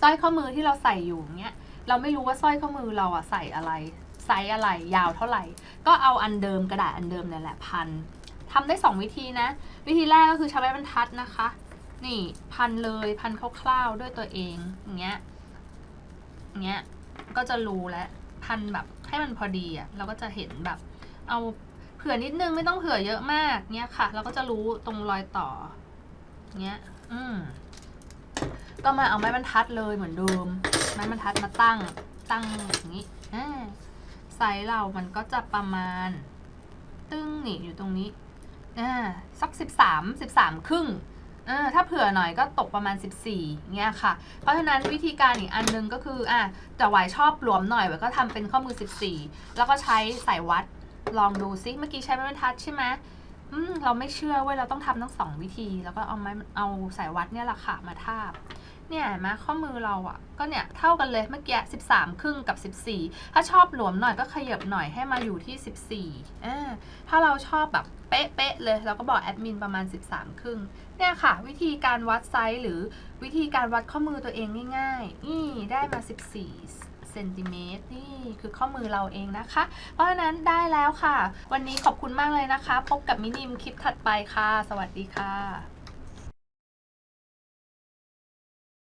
สร้อยข้อมือที่เราใส่อยู่เนี้ยเราไม่รู้ว่าสร้อยข้อมือเราอะใส่อะไรไซส์อะไรยาวเท่าไหร่ ก็เอาอันเดิมกระดาษอันเดิมเนี่ยแหละพันทำได้สองวิธีนะ วิธีแรกก็คือใช้ไม้บรรทัดนะคะ นี่พันเลยพันคร่าวๆด้วยตัวเองอย่างเงี้ยอย่างเงี้ยก็จะรู้แล้วพันแบบให้มันพอดีอะเราก็จะเห็นแบบ เอาเผื่อนิดนึงไม่ต้องเผื่อเยอะมากเนี้ยค่ะ เราก็จะรู้ตรงรอยต่อเนี้ย อืม ก็มาเอาไม้บรรทัดเลยเหมือนเดิม ไม้บรรทัดมาตั้งตั้งอย่างนี้ไซส์เรามันก็จะประมาณ ตึ้งนี่อยู่ตรงนี้สักสิบสามสิบสามครึ่งถ้าเผื่อหน่อยก็ตกประมาณ 14เงี้ยค่ะ เพราะฉะนั้นวิธีการอีกอันนึงก็คืออะแต่หวายชอบหลวมหน่อยหวายก็ทำเป็นข้อมือ 14 แล้วก็ใช้สายวัดลองดูซิเมื่อกี้ใช้ไม้บรรทัดใช่ไหมอืมเราไม่เชื่อเว้ยเราต้องทำทั้งสองวิธี แล้วก็เอาไม้เอาสายวัดเนี่ยแหละค่ะมาทาบ เนี่ยเห็นไหมข้อมือเราอะ่ะ ก็เนี่ยเท่ากันเลยเมื่อกี้13ครึ่งกับ14ถ้าชอบหลวมหน่อยก็ขยับหน่อยให้มาอยู่ที่14อ่าถ้าเราชอบแบบเป๊ะๆเลยเราก็บอกแอดมินประมาณ 13 ครึ่งเนี่ยค่ะ วิธีการวัดไซส์หรือวิธีการวัดข้อมือตัวเองง่ายๆนี่ได้มา 14เซนติเมตรนี่คือข้อมือเราเองนะคะ เพราะฉะนั้นได้แล้วค่ะ วันนี้ขอบคุณมากเลยนะคะ พบกับมินิมคลิปถัดไปค่ะ สวัสดีค่ะ